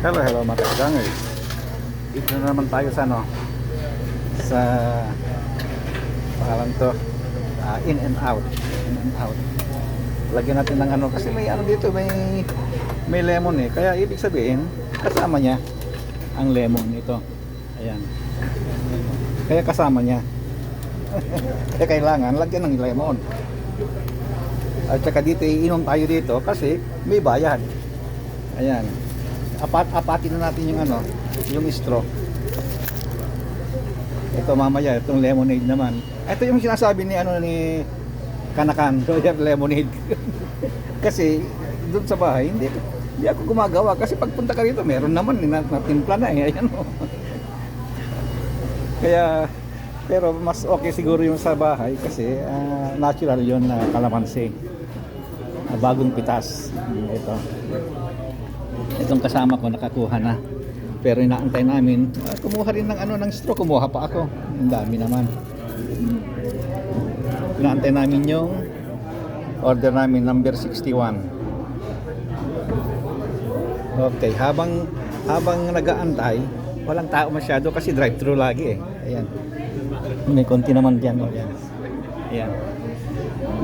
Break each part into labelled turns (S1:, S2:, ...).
S1: Hello, hello mga kagangers. Dito na naman tayo sa ano sa pangalan to ah, in and out in and out. Lagyan natin ng ano kasi may ano dito may may lemon eh. Kaya ibig sabihin kasama niya ang lemon ito ayan. Kaya kasama niya. Kaya kailangan lagyan ng lemon. At saka dito iinom tayo dito kasi may bayad. Ayan apat apatin na natin yung ano yung straw. Ito mamaya itong lemonade naman. Ito yung sinasabi ni ano ni Kanakan Royal Lemonade. Kasi doon sa bahay hindi hindi ako gumagawa. Kasi pagpunta ka rito meron naman na, na timpla na eh ayan oh. kaya pero mas okay siguro yung sa bahay kasi ah, natural yon na kalamansi. Ah, bagong pitas. Ito itong kasama ko nakakuha na. Pero inaantay namin ah, kumuha rin ng ano ng straw. Kumuha pa ako. Ang dami naman. Inaantay namin yung order namin number 61 okay habang habang nagaantay walang tao masyado kasi drive thru lagi eh. Ayan. May konti naman dyan oh, ayan.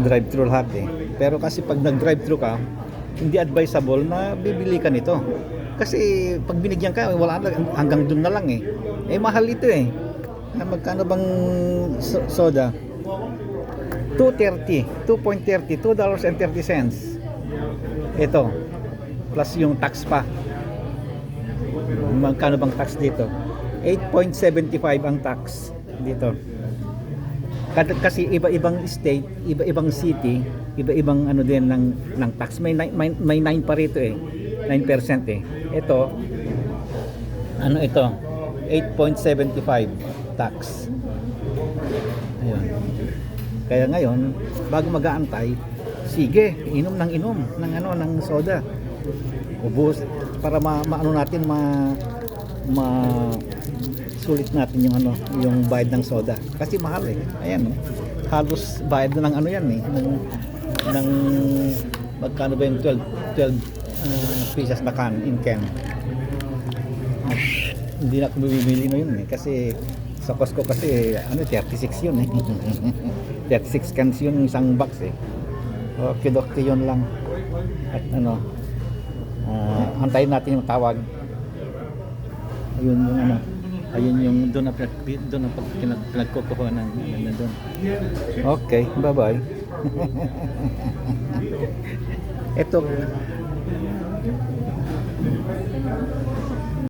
S1: Drive thru lahat eh. Pero kasi pag nag drive thru ka hindi advisable na bibili ka nito. Kasi pag binigyan ka wala na, hanggang dun na lang eh. Eh mahal ito eh. Magkano bang so- soda? 2.30 2.30 $2.30 cents. Ito plus yung tax pa. Magkano bang tax dito? 8.75 ang tax dito kasi iba-ibang state, iba-ibang city, iba-ibang ano din ng ng tax. May may, may 9 pa rito eh. 9% eh. Ito ano ito? 8.75 tax. Ayun. Kaya ngayon, bago mag-aantay, sige, inom ng inom ng ano ng soda. Ubus para ma, maano natin ma ma sulit natin yung ano, yung bayad ng soda. Kasi mahal eh. Ayan, oh. halos bayad na ng ano yan eh, ng, ng magkano ba yung 12, 12 uh, pieces na can in can. At hindi na ako bibili na yun eh, kasi sa Costco kasi ano 36 yun eh. 36 cans yun isang box eh. Okay, dokte yun lang. At ano, ah, antayin natin yung tawag. Ayun yung ano, ayun yung doon na doon na pinagkukuha ng ano doon. Okay bye bye ito